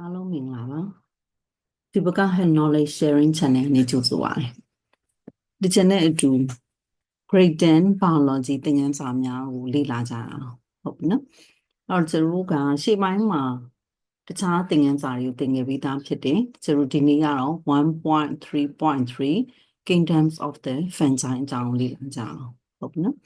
အားလုံးမင်္ဂလာပါဒီဘက်က Head Knowledge Sharing Channel နဲ့ကြိုဆိုပါရစေဒီ channel အတူ Grade 10 Biology သင်ခန်းစာများကိုလေ့လာကြရအောင်ဟုတ်ပြီနော်အဲ့တော့ကျွန်တော်တို့ကရှေ့ပိုင်းမှာတခြားသင်ခန်းစာတွေကိုသင်ခဲ့ပြီးသားဖြစ်တယ်ကျွန်တော်ဒီနေ့ကတော့1.3.3 Kingdoms of the Fungi အကြောင်းလေ့လာကြအောင်ဟုတ်ပြီနော်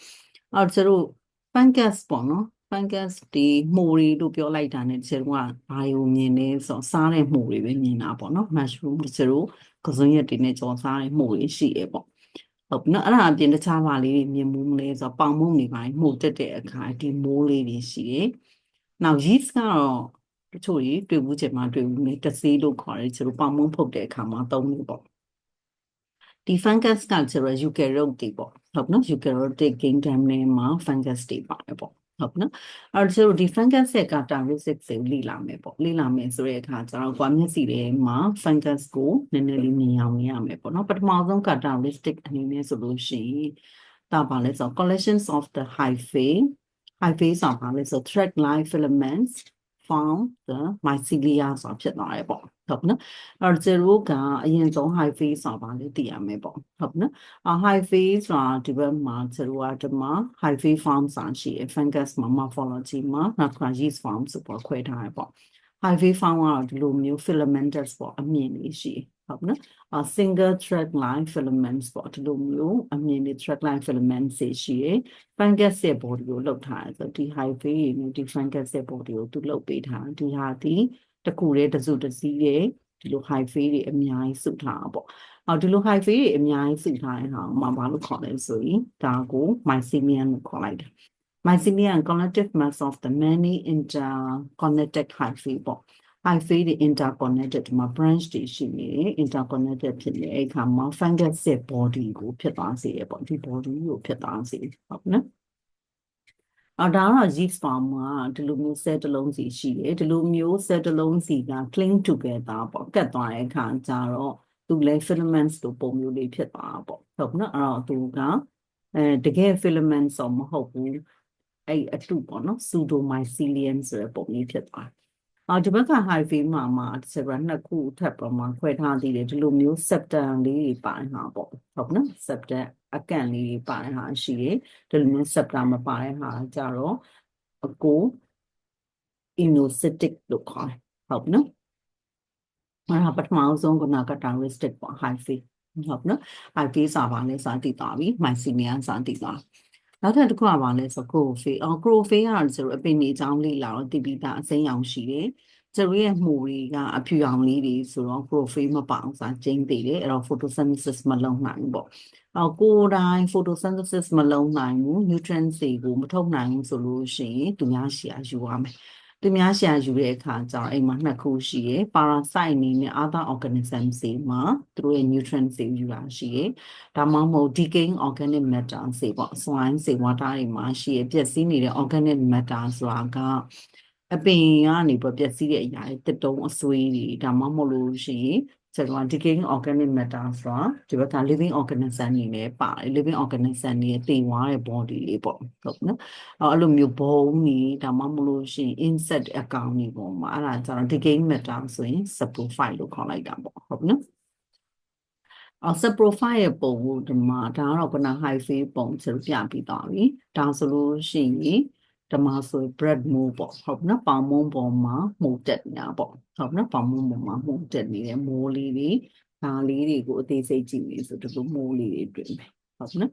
အဲ့တော့ကျွန်တော် fungus ပေါ့နော် fungus ဒီမှုတွေလို့ပြောလိုက်တာ ਨੇ ကျွန်တော်ကဘာယူမြင်လဲဆိုတော့စားတဲ့မှုတွေပဲမြင်တာပေါ့နော် mushroom ကျွန်တော်ကစုံရက်တွေနဲ့ကြော်စားတဲ့မှုတွေရှိရပေါ့ဟုတ်ပြီနော်အဲ့ဒါအပြင်တခြားပါလေးတွေမြင်မှုမလဲဆိုတော့ပေါင်မုံတွေပိုင်းမှုတက်တဲ့အခါဒီမိုးလေးတွေရှိတယ်နောက် yeast ကတော့တချို့ကြီးတွေ့ဘူးချင်မှတွေ့ဘူးလေတစေးလို့ခေါ်တယ်ကျွန်တော်ပေါင်မုံဖုတ်တဲ့အခါမှာသုံးလို့ပေါ့ဒီ fungus ကကျွန်တော် eukaryote တွေပေါ့ဟုတ်နော် eukaryotic kingdom နဲ့မှာ fungus တွေပါတယ်ပေါ့ ဟုတ်နော်အဲ့တော့ဒီ fungus ရဲ့ characteristics ကိုလေ့လာမယ်ပေါ့လေ့လာမယ်ဆိုတဲ့အခါကျတော့ကွာမျက်စိထဲမှာ fungus ကိုနည်းနည်းလေးမြင်အောင်ရမယ်ပေါ့နော်ပထမဆုံး characteristic အနေနဲ့ဆိုလို့ရှိရင်ဒါပါလဲဆို collections of the hyphae hyphae ဆိုတာပါလဲဆို thread like filaments found the mycelia ဆိုတာဖြစ်သွားတယ်ပေါ့ ဟုတ်နော်အဲ့တော့ကျွန်တော်ကအရင်ဆုံး hyphae ဆိုတာပါလေသိရမယ်ပေါ့ဟုတ်နော်အ hyphae ဆိုတာဒီဘက်မှာကျွန်တော်ကဒီမှာ hyphae form ဆိုတာရှိရ fungus မှာ morphology မှာနောက်က yeast form ဆိုပေါ်ခွဲထားရပေါ့ hyphae form ကတော့ဒီလိုမျိုး filamentous ပေါ့အမြင်လေးရှိဟုတ်နော်အ single thread line filaments ပေါ့ဒီလိုမျိုးအမြင်လေး thread line filaments ရှိရ fungus ရဲ့ body ကိုလောက်ထားတယ်ဆိုဒီ hyphae နဲ့ဒီ fungus ရဲ့ body ကိုသူလောက်ပေးထားဒီဟာဒီ တကူတဲ့တစုတစည်းရဲ့ဒီလို hyphae တွေအများကြီးစုထားတာပေါ့အော်ဒီလို hyphae တွေအများကြီးစုထားတဲ့ဟာကိုမှဘာလို့ခေါ်လဲဆိုရင်ဒါကို mycelium လို့ခေါ်လိုက်တယ် mycelium connective mass of the many interconnected hyphae ပေါ့ hyphae တွေ interconnected ဒီမှာ branch တွေရှိနေတယ် interconnected ဖြစ်နေအဲ့ခါမှာ fungus ရဲ့ body ကိုဖြစ်သွားစေရပေါ့ဒီ body ကိုဖြစ်သွားစေဟုတ်နော် အော်ဒါကတော့ yeast form ကဒီလိုမျိုး cell တစ်လုံးစီရှိတယ်ဒီလိုမျိုး cell တစ်လုံးစီက cling together ပေါ့ကတ်သွားတဲ့အခါကျတော့သူလည်း filaments တို့ပုံမျိုးလေးဖြစ်သွားတာပေါ့ဟုတ်နော်အဲ့တော့သူကအဲတကယ် filaments ဆိုမဟုတ်ဘူးအဲ့အတုပေါ့နော် pseudomycelium ဆိုတဲ့ပုံလေးဖြစ်သွားတယ် အော်ဒီဘက်က hyphae မှာမှာ cell နှစ်ခုထပ်ပြီးမှခွဲထားသေးတယ်ဒီလိုမျိုး septum လေးတွေပါနေတာပေါ့ဟုတ်နော် septum အကန့်လေးတွေပါတဲ့ဟာရှိတယ်ဒီလိုမျိုး septum မပါတဲ့ဟာကြတော့အကို inocytic လို့ခေါ်တယ်ဟုတ်နော်အဲ့ဒါပထမဆုံးကနာ characteristic ပေါ့ hyphae ဟုတ်နော် hyphae စာပါလဲစာတည်သွားပြီ mycelium စာတည်သွား နောက်ထပ်တစ်ခုကပါလဲဆို chlorophyll အော် chlorophyll ကတော့ကျွန်တော်အပင်နေအကြောင်းလေးလာတော့တည်ပြီးသားအစိမ်းရောင်ရှိတယ်ကျွန်တော်ရဲ့မှုတွေကအဖြူရောင်လေးတွေဆိုတော့ chlorophyll မပါအောင်စာကျင်းသေးတယ်အဲ့တော့ photosynthesis မလုပ်နိုင်ဘူးပေါ့အော်ကိုယ်တိုင် photosynthesis မလုပ်နိုင်ဘူး nutrients တွေကိုမထုတ်နိုင်ဘူးဆိုလို့ရှိရင်သူများရှာယူရမယ် သူများရှာယူတဲ့အခါကျတော့အိမ်မှာနှစ်ခုရှိရယ် parasite အနေနဲ့ other organisms တွေမှာသူတို့ရဲ့ nutrients တွေယူတာရှိရယ်ဒါမှမဟုတ် decaying organic matter တွေပေါ့ swine တွေ water တွေမှာရှိရယ်ပျက်စီးနေတဲ့ organic matter ဆိုတာကအပင်ကနေပျက်စီးတဲ့အရာတွေတစ်တုံးအဆွေးတွေဒါမှမဟုတ်လို့ရှိရင် ကျွန်တော် decaying organic matter ဆိုတာဒီဘက်က living organism နေနဲ့ပါတယ် living organism တွေတည်သွားတဲ့ body လေးပေါ့ဟုတ်နော်အဲ့လိုမျိုးဘုံကြီးဒါမှမဟုတ်လို့ရှိရင် insect အကောင်တွေပေါ့မှာအဲ့ဒါကျတော့ decaying matter ဆိုရင် saprophyte လို့ခေါ်လိုက်တာပေါ့ဟုတ်နော်အော် saprophyte ရဲ့ပုံကိုဒီမှာဒါကတော့ကနာ hyphae ပုံကျွန်တော်ပြပြီးသွားပြီဒါဆိုလို့ရှိရင် ဓမ္မဆို bread mold ပေါ့ဟုတ်နော်ပေါင်မုံပေါ်မှာမှုတ်တက်နေတာပေါ့ဟုတ်နော်ပေါင်မုံပေါ်မှာမှုတ်တက်နေတဲ့မိုးလေးတွေဒါလေးတွေကိုအသေးစိတ်ကြည့်နေဆိုဒီလိုမိုးလေးတွေတွေ့မယ်ဟုတ်နော်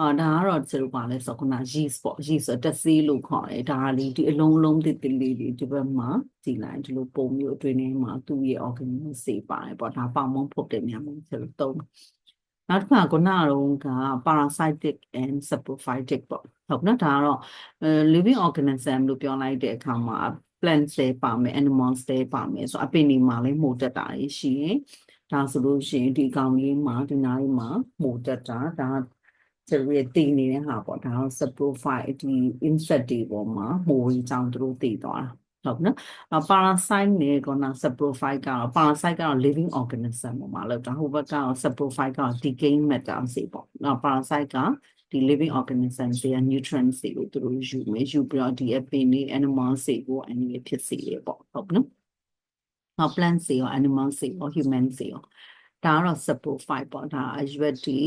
အာဒါကတော့ကျွန်တော်ပါလဲဆိုခုန yeast ပေါ့ yeast ဆိုတက်စီးလို့ခေါ်တယ်ဒါလေးဒီအလုံးလုံးတစ်တစ်လေးတွေဒီဘက်မှာကြည်လိုက်ဒီလိုပုံမျိုးအတွင်းထဲမှာသူ့ရဲ့ organism စေပါတယ်ပေါ့ဒါပေါင်မုံဖုတ်တယ်များမယ်ကျွန်တော်သုံး နောက်တစ်ခါခုနကတော့က parasitic and saprophytic ပေါ့ဟုတ်နော်ဒါကတော့ living organism လို့ပြောလိုက်တဲ့အခါမှာ plants တွေပါမယ် animals တွေပါမယ်ဆိုအပင်တွေမှာလည်းမို့တက်တာရှိရင်ဒါဆိုလို့ရှိရင်ဒီကောင်လေးမှာဒီနားလေးမှာမို့တက်တာဒါကျရည်တည်နေတဲ့ဟာပေါ့ဒါတော့ saprophyte ဒီ insect တွေပေါ်မှာမိုးကြီးကြောင့်သူတို့တည်သွားတာ ဟုတ်နော်။ parasite နဲ့ကောနာ saprophyte ကတော့ parasite ကတော့ living organism ပေါ်မှာလောက်တာဟိုဘက်ကတော့ saprophyte ကတော့ decaying matter စီပေါ့။နော် parasite ကဒီ living organism တွေက nutrients တွေကိုသူတို့ယူမယ်ယူပြီးတော့ဒီအပင်တွေ animals တွေကိုအနေနဲ့ဖြစ်စေရပေါ့ဟုတ်နော် နော် plant တွေရော animal တွေရော human တွေရောဒါကတော့ saprophyte ပေါ့ဒါအရွက်ဒီ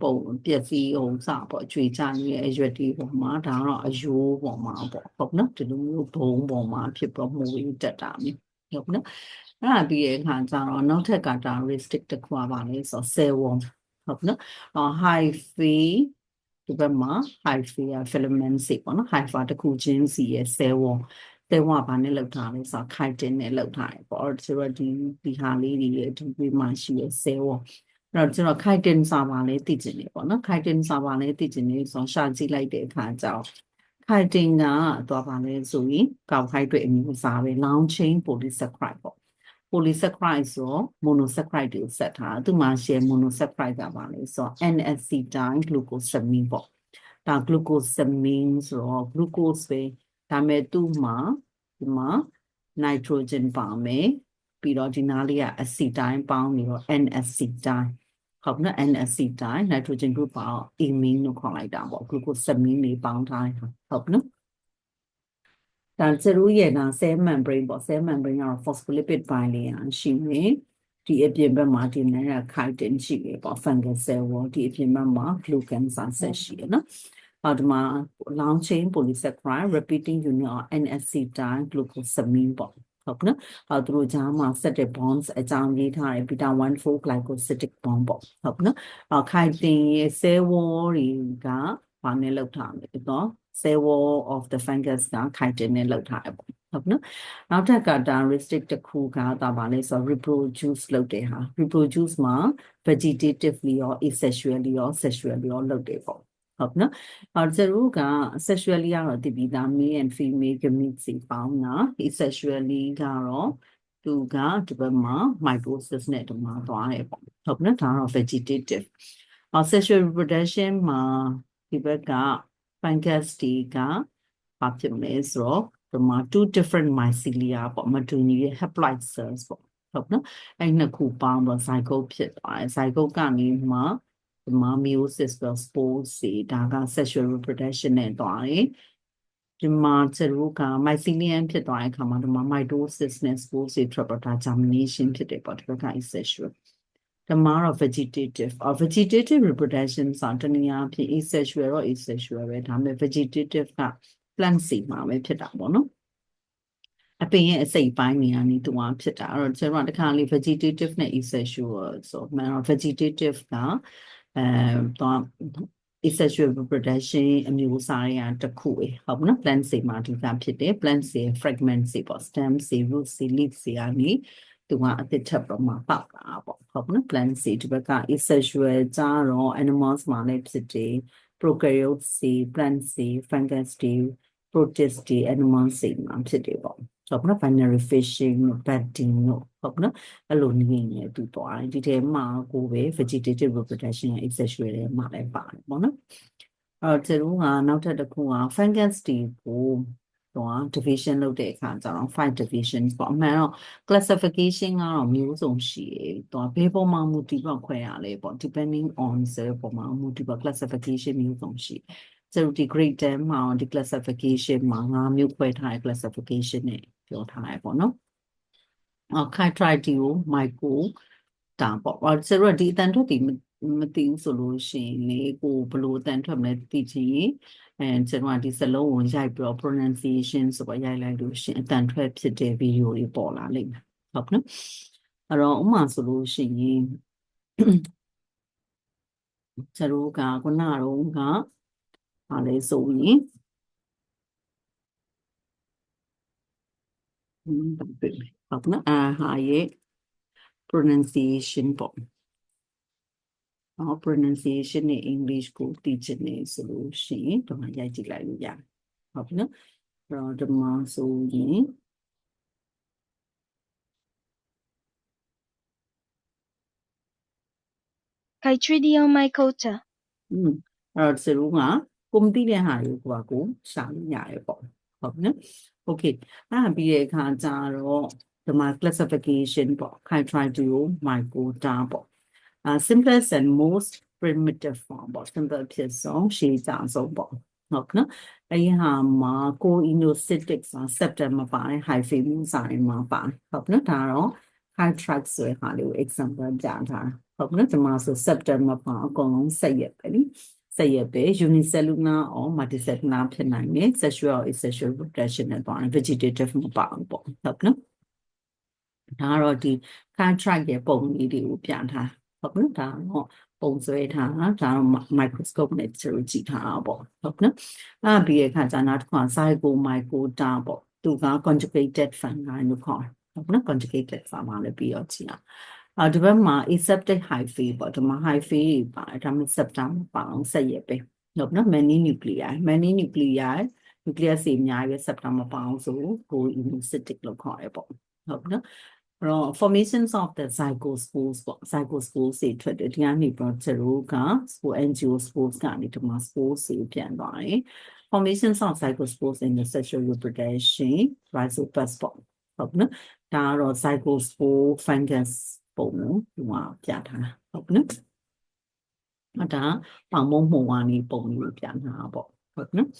ပုံပျက်စီးဟိုစပေါ့အကျွေးချနေတဲ့အရွက်ဒီပုံမှာဒါကတော့အယိုးပုံမှာပေါ့ဟုတ်နော်ဒီလိုမျိုးဘုံပုံမှာဖြစ်ပြီးမှုရင်းတက်တာမျိုးဟုတ်နော်အဲ့ဒါပြီးတဲ့အခါကျတော့နောက်ထပ် characteristic တစ်ခုပါလေဆိုတော့ cell wall ဟုတ်နော်အော် hyphae ဒီဘက်မှာ hyphae က filament စီပေါ့နော် hypha တစ်ခုချင်းစီရဲ့ cell wall တဲဝါဘာနဲ့လောက်ထားလဲဆိုတော့ chitin နဲ့လောက်ထားတယ်ပေါ့ဆိုတော့ဒီဒီဟာလေးတွေရဲ့ဒီဒီမှာရှိရဲ့ cell wall အဲ့ တော့ကျွန်တော် chitin စာပါလဲသိချင်တယ်ပေါ့နော် chitin စာပါလဲသိချင်နေဆိုတော့ရှာကြည့်လိုက်တဲ့အခါကျတော့ chitin ကတော့ပါလဲဆိုရင် carbohydrate အမျိုးအစားပဲ long chain polysaccharide ပေါ့ polysaccharide ဆိုတော့ monosaccharide တွေကိုဆက်ထားသူမှာရှယ် monosaccharide ကပါလဲဆိုတော့ N-acetyl glucosamine ပေါ့ဒါ glucosamine ဆိုတော့ glucose ပဲဒါမဲ့သူ့မှာဒီမှာ nitrogen ပါမယ်ပြီးတော့ဒီနားလေးက acetyl ပေါင်းပြီးတော့ N-acetyl ဟုတ်နော် N-acetyl nitrogen group ပါတော့ amine လို့ခေါ်လိုက်တာပေါ့ glucosamine တွေပေါင်းထားတယ်ဟုတ်နော်ဒါကျတို့ရဲ့ဒါ cell membrane ပေါ့ cell membrane ကတော့ phospholipid bilayer ရှိနေဒီအပြင်ဘက်မှာဒီနဲ့ chitin ရှိတယ်ပေါ့ fungal cell wall ဒီအပြင်ဘက်မှာ glucan ဆက်ရှိတယ်နော်ဟောဒီမှာ long chain polysaccharide repeating union of N-acetyl glucosamine ပေါ့ ဟုတ်နော်ဟောသူတို့ဂျာမှာ set တဲ့ bonds အကြောင်းရေးထားတယ် beta 1,4 glycosidic bond ပေါ့ဟုတ်နော်ဟော chitin ရဲ့ cell wall တွေကဘာနဲ့လောက်ထားလဲတော့ cell wall of the fungus က chitin နဲ့လောက်ထားတယ်ပေါ့ဟုတ်နော်နောက်ထပ် characteristic တစ်ခုကဒါပါလဲဆို reproduce လုပ်တယ်ဟာ reproduce မှာ vegetatively ရော asexually ရော sexually ရောလုပ်တယ်ပေါ့ ဟုတ်နော်အော်ကျတို့က sexually ကတော့တည်ပြီးသား male and female gametes တွေပေါင်းတာ asexually ကတော့သူကဒီဘက်မှာ mitosis နဲ့ဒီမှာသွားတယ်ပေါ့ဟုတ်နော်ဒါကတော့ vegetative အော် sexual reproduction မှာဒီဘက်က fungus တွေကဘာဖြစ်မလဲဆိုတော့ဒီမှာ two different mycelia ပေါ့မတူညီတဲ့ haploid cells ပေါ့ဟုတ်နော်အဲ့နှစ်ခုပေါင်းတော့ zygote ဖြစ်သွားတယ် zygote ကနေမှ ဒီမှာ meiosis ဆို spores တွေဒါက sexual reproduction နဲ့သွားတယ်ဒီမှာကျတို့က mycelium ဖြစ်သွားတဲ့အခါမှာဒီမှာ mitosis နဲ့ spores တွေထွက်တော့ဒါ germination ဖြစ်တယ်ပေါ့ဒီဘက်က asexual ဓမ္မတော့ vegetative or vegetative reproduction ဆိုတာတနည်းအားဖြင့် asexual တော့ asexual ပဲဒါပေမဲ့ vegetative က plant စီမှာပဲဖြစ်တာပေါ့နော်အပင်ရဲ့အစိတ်ပိုင်းနေရာနေသူကဖြစ်တာအဲ့တော့ကျွန်တော်တခါလေး vegetative နဲ့ asexual ဆိုမှန်တော့ vegetative က အဲတော့ asexual reproduction အမျိုးအစားတွေကတစ်ခုပဲဟုတ်မနော် plant စီမှာဒီကဖြစ်တယ် plant စီ fragment စီပေါ့ stem စီ root စီ leaf စီကနေသူကအသစ်ထပ်တော့မှပေါက်တာပေါ့ဟုတ်နော် plant စီဒီဘက်က asexual ကြတော့ animals မှာလည်းဖြစ်တယ် prokaryotes စီ plant စီ fungus တွေ protist တွေ animals စီမှာဖြစ်တယ်ပေါ့ ဟုတ်နော် binary fishing တို့ batting တို့ဟုတ်နော်အဲ့လိုနေနေတူသွားတယ်ဒီထဲမှာကိုပဲ vegetative reproduction ရဲ့ asexual တွေမှာလည်းပါတယ်ပေါ့နော်အဲ့တော့သူကနောက်ထပ်တစ်ခုက fungus တွေကိုတော့ division လုပ်တဲ့အခါကျတော့ five divisions ပေါ့အမှန်တော့ classification ကတော့မျိုးစုံရှိတယ်တော့ဘယ်ပေါ်မှာမူတည်ပေါ့ခွဲရလဲပေါ့ depending on ဆိုပေါ်မှာမူတည်ပေါ့ classification မျိုးစုံရှိ ကျတော့ဒီ grade 10မှာဒီ classification မှာငါးမျိုးခွဲထားတဲ့ classification နဲ့ပြောထားရပေါ့နော်အော် chytritio micro ဒါပေါ့အော်ကျတော့ဒီအတန်ထွက်ဒီမသိဘူးဆိုလို့ရှိရင်လေကိုဘလို့အတန်ထွက်မလဲသိချင်ရင်အဲကျွန်တော်ကဒီစလုံးကိုရိုက်ပြီးတော့ pronunciation ဆိုတော့ရိုက်လိုက်လို့ရှိရင်အတန်ထွက်ဖြစ်တဲ့ဗီဒီယိုတွေပေါ်လာလိမ့်မယ်ဟုတ်နော်အဲ့တော့ဥမာဆိုလို့ရှိရင်ကျွန်တော်ကခုနကတော့ ကဘာလဲဆိုရင်ဟုတ်နော်အာဟာရဲ့ pronunciation ပေါ့အော် pronunciation နဲ့ English ကိုသိချင်နေဆိုလို့ရှိရင်ဒီမှာရိုက်ကြည့်လိုက်လို့ရတယ်ဟုတ်ပြီနော်အဲ့တော့ဒီမှာဆိုရင် Chytridium mycota อืมအဲ့တော့စရုံး ကကိုမသိတဲ့ဟာတွေကိုကကိုရှာလို့ရတယ်ပေါ့ဟုတ်ပြီနော် okay အဲ့ဒါပြီးတဲ့အခါကျတော့ဒီမှာ classification ပေါ့ Chytridio mycota ပေါ့ uh, simplest and most primitive form ပေါ့ simple ဖြစ်ဆုံးရှေးကြဆုံးပေါ့ဟုတ်နော်အဲ့ဒီဟာမှာကိုအီနိုစစ်တစ်ဆိုစက်တမ်မှာပါတယ် hyphae မျိုးစာတွေမှာပါတယ်ဟုတ်နော်ဒါတော့ high track ဆိုတဲ့ဟာလေးကို example ပြထားတာဟုတ်နော်ဒီမှာဆို September မှာအကုန်လုံးဆက်ရက်ပဲလी ဆက်ရက်ပဲ unicellular or multicellular ဖြစ်နိုင်တယ် sexual or asexual reproduction နဲ့ပေါ့ vegetative မပါဘူးပေါ့ဟုတ်နော်ဒါကတော့ဒီ high track ရဲ့ပုံလေးတွေကိုပြထားဟုတ်နော်ဒါတော့ပုံဆွဲထားတာဒါတော့ microscope နဲ့ကျလို့ကြည့်ထားတာပေါ့ဟုတ်နော်အဲ့ပြီးတဲ့အခါကျနောက်တစ်ခါ zygomycota ပေါ့သူက conjugated fungi လို့ခေါ်တယ်ဟုတ်နော် conjugated fungi လည်းပြီးတော့ကြည့်အောင် အော်ဒီဘက်မှာ aseptic hyphae ပေါ့ဒီမှာ hyphae တွေပါတယ်ဒါပေမဲ့ septum မပါအောင်ဆက်ရက်ပဲဟုတ်နော် many nuclei many nuclei nucleus တွေအများကြီးပဲ septum မပါအောင်ဆိုကို immunocytic လို့ခေါ်ရပေါ့ဟုတ်နော်အဲ့တော့ formations of the zygospores ပေါ့ zygospores တွေထွက်တယ်ဒီကနေပြီးတော့သူတို့က spore angiosperms ကနေဒီမှာ spores တွေပြန်သွားတယ် formations of zygospores in the sexual reproduction rhizopus ပေါ့ဟုတ်နော်ဒါကတော့ zygospore fungus ပုံလို့ဒီမှာပြထားတာဟုတ်နော်အဲ့ဒါပေါင်မုံမှုံကနေပုံလို့ပြထားတာပေါ့ဟုတ်နော်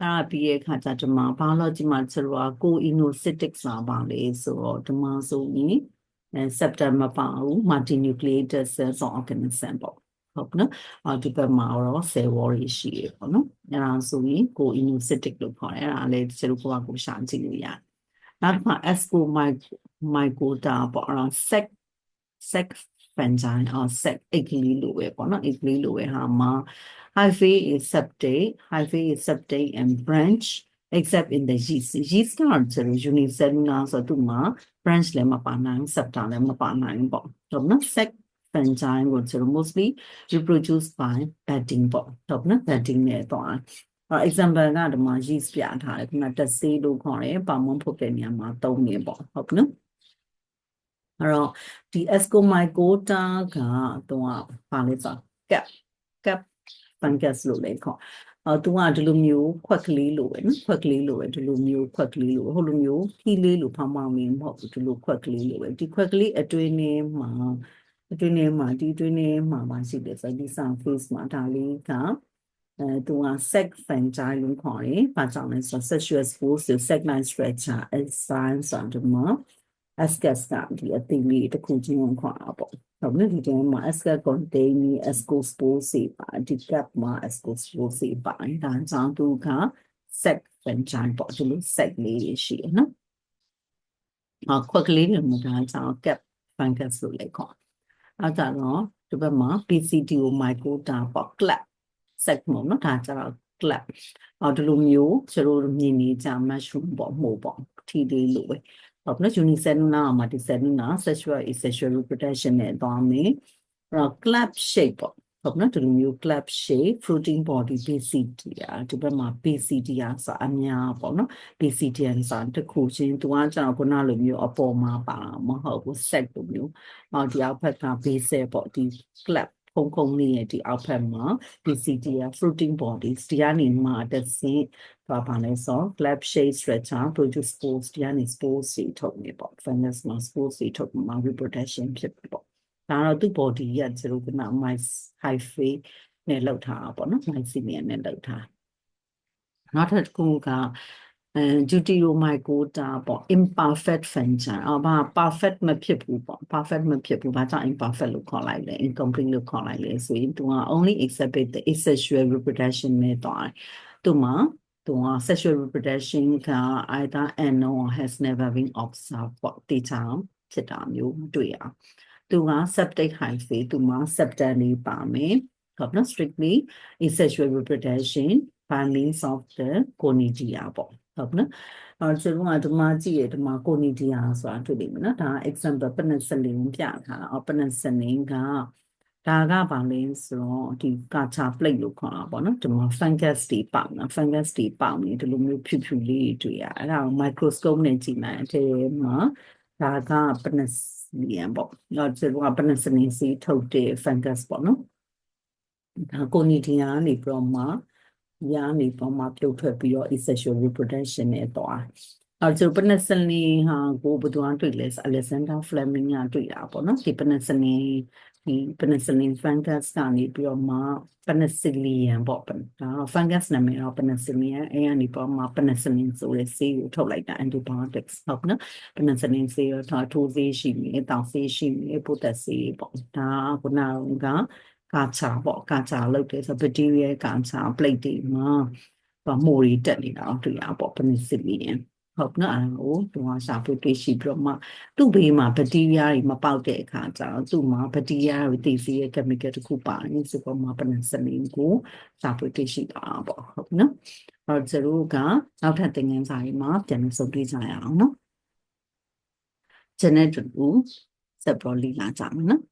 အဲ့ဒါပြီးရဲ့အခါကျဒီမှာ biology မှာကျတော့ co-inocytic ဆိုတာပါလေဆိုတော့ဒီမှာဆိုရင်အဲ september ပါဘူး multinucleated cells or organism ပေါ့ဟုတ်နော်အော်ဒီဘက်မှာတော့ cell wall တွေရှိရပေါ့နော်အဲ့ဒါဆိုရင် co-inocytic လို့ခေါ်တယ်အဲ့ဒါလည်းကျတို့ကကိုရှာကြည့်လို့ရတယ်နောက်တစ်ခါ asco mycota ပေါ့အဲ့ဒါ sec sec fungi or sec အိတ်ကလေးလိုပဲပေါ့နော်အိတ်ကလေးလိုပဲဟာမှာ hyphae is septate hyphae is septate and branch except in the yeast yeast ကတော့ကျတော့ unicellular ဆိုတော့သူမှာ branch လည်းမပါနိုင် septa လည်းမပါနိုင်ပေါ့ဟုတ်နော် sec fungi ကိုကျတော့ mostly reproduced by budding ပေါ့ဟုတ်နော် budding နဲ့တော့အဲ example ကဒီမှာ yeast ပြထားတယ်ခုနတက်ဆေးလို့ခေါ်တယ်ပါမွန်ဖုတ်တဲ့နေရာမှာသုံးနေပေါ့ဟုတ်နော် အဲ့တော့ဒီ ascomycota ကတော့ဘာလဲဆို cap cap fungus လို့လည်းခေါ်အော်သူကဒီလိုမျိုးခွက်ကလေးလိုပဲနော်ခွက်ကလေးလိုပဲဒီလိုမျိုးခွက်ကလေးလိုဟိုလိုမျိုးခီးလေးလိုဖောင်းဖောင်းမင်းမဟုတ်ဘူးဒီလိုခွက်ကလေးလိုပဲဒီခွက်ကလေးအတွင်းထဲမှာအတွင်းထဲမှာဒီအတွင်းထဲမှာမရှိတယ်ဆိုတော့ဒီ surface မှာဒါလေးကအဲသူက sex fungi လို့ခေါ်တယ်။ဘာကြောင့်လဲဆိုတော့ sexual spores ဆို sex line structure as signs of the month ascus ကဒီအသိလေးတစ်ခုချင်းကိုခေါ်တာပေါ့။ဟုတ်နော်ဒီထဲမှာ ascus contain ascospores စီပါဒီ cap မှာ ascospores စီပါဒါကြောင့်သူက sex fungi ပေါ့ဒီလို sex လေးတွေရှိရနော်။အခွက်ကလေးတွေမှာဒါကြောင့် cap fungus လို့လည်းခေါ်။အဲဒါတော့ဒီဘက်မှာ PCTO mycota ပေါ့ clap set မို့နော်ဒါကြတော့ clap အော်ဒီလိုမျိုးကျတို့မြင်နေကြ mushroom ပေါ့မှုပေါ့ထီလေးလိုပဲ ဟုတ်နော် unicellular မှာ multicellular sexual asexual reproduction နဲ့သွားမယ်အဲ့တော့ clap shape ပေါ့ဟုတ်နော်ဒီလိုမျိုး clap shape fruiting body basidia ဒီဘက်မှာ basidia ဆိုတာအများပေါ့နော် basidia ဆိုတာတစ်ခုချင်းသူကကျတော့ခုနလိုမျိုးအပေါ်မှာပါမဟုတ်ဘူး set လိုမျိုးအော်ဒီအောက်ဘက်က base ပေါ့ဒီ clap ခုံခုံလေးရဲ့ဒီအောက်ဖက်မှာ BCDA fruiting bodies ဒီကနေမှတစ်စင်းဘာပါလဲဆို clap shade structure produce spores ဒီကနေ spores တွေထုတ်နေပေါ့ fungus မှာ spores တွေထုတ်မှာ reproduction ဖြစ်ပေါ့ဒါတော့သူ body ကကျတော့ကန mice hyphae နဲ့လောက်ထားတာပေါ့နော် mycelium နဲ့လောက်ထားနောက်တစ်ခုက အဲ deuteromycota ပေါ့ imperfect function အော်ဘာ perfect မဖြစ်ဘူးပေါ့ perfect မဖြစ်ဘူးဘာကြောင့် imperfect လို့ခေါ်လိုက်လဲ incomplete လို့ခေါ်လိုက်လဲဆိုရင်သူက only exhibit the asexual reproduction နဲ့တော့သူမှာသူက sexual reproduction က either unknown or has never been observed ပေါ့တေချာဖြစ်တာမျိုးမတွေ့ရအောင်သူက septic hyphae သူမှာ septum လေးပါမယ်ဟုတ်နော် strictly asexual reproduction by means of the conidia ပေါ့ ဟုတ်နော်အဲကျွန်တော်ကဒီမှာကြည့်ရဒီမှာကိုနီဒီယာဆိုတာတွေ့လိမ့်မယ်နော်ဒါ example ပနစလင်းပြထားတာအော်ပနစလင်းကဒါကဘာလဲဆိုတော့ဒီကာချာ plate လို့ခေါ်တာပေါ့နော်ဒီမှာ fungus တွေပေါက်နော် fungus တွေပေါက်နေဒီလိုမျိုးဖြူဖြူလေးတွေတွေ့ရအဲ့ဒါကို microscope နဲ့ကြည့်လိုက်အထဲမှာဒါကပနစလင်းပေါ့တော့ကျွန်တော်ကပနစလင်းစီထုတ်တဲ့ fungus ပေါ့နော်ဒါကိုနီဒီယာနေပြီးတော့မှ ရာနေပေါ်မှာပြုတ်ထွက်ပြီးတော့ asexual reproduction နဲ့သွားအဲဆိုပနစလီဟာကိုဘယ်သူကတွေ့လဲဆို Alexander Fleming ကတွေ့တာပေါ့နော်ဒီပနစလီဒီ penicillin fungus ကနေပြီးတော့မှ penicillium ပေါ့ဒါတော့ fungus နာမည်တော့ penicillium အဲကနေပေါ့မှ penicillin ဆိုတဲ့ဆေးကိုထုတ်လိုက်တာ antibiotics ဟုတ်နော် penicillin ဆေးရောဒါထိုးဆေးရှိနေတောင်ဆေးရှိနေပိုးသက်ဆေးပေါ့ဒါကခုနက ကာချာပေါ့ကာချာလုပ်တယ်ဆို bacteria ကာချာ plate တွေမှာဗမိုးတွေတက်နေတာကိုတွေ့ရပေါ့ penicillin ဟုတ်နော်အဲ့ဒါကိုသူကရှာဖွေတွေ့ရှိပြီးတော့မှသူ့ဘေးမှာဘက်တီးရီးယားတွေမပေါက်တဲ့အခါကျတော့သူ့မှာဘက်တီးရီးယားတွေတည်စေတဲ့ chemical တစ်ခုပါတယ်ဆိုတော့မှပနစလင်ကိုရှာဖွေတွေ့ရှိတာပေါ့ဟုတ်နော်အဲ့တော့ကျတို့ကနောက်ထပ်သင်ခန်းစာတွေမှာပြန်ပြီးစုံတွေ့ကြရအောင်နော် genetic ကိုစက်ပေါ်လေ့လာကြမယ်နော်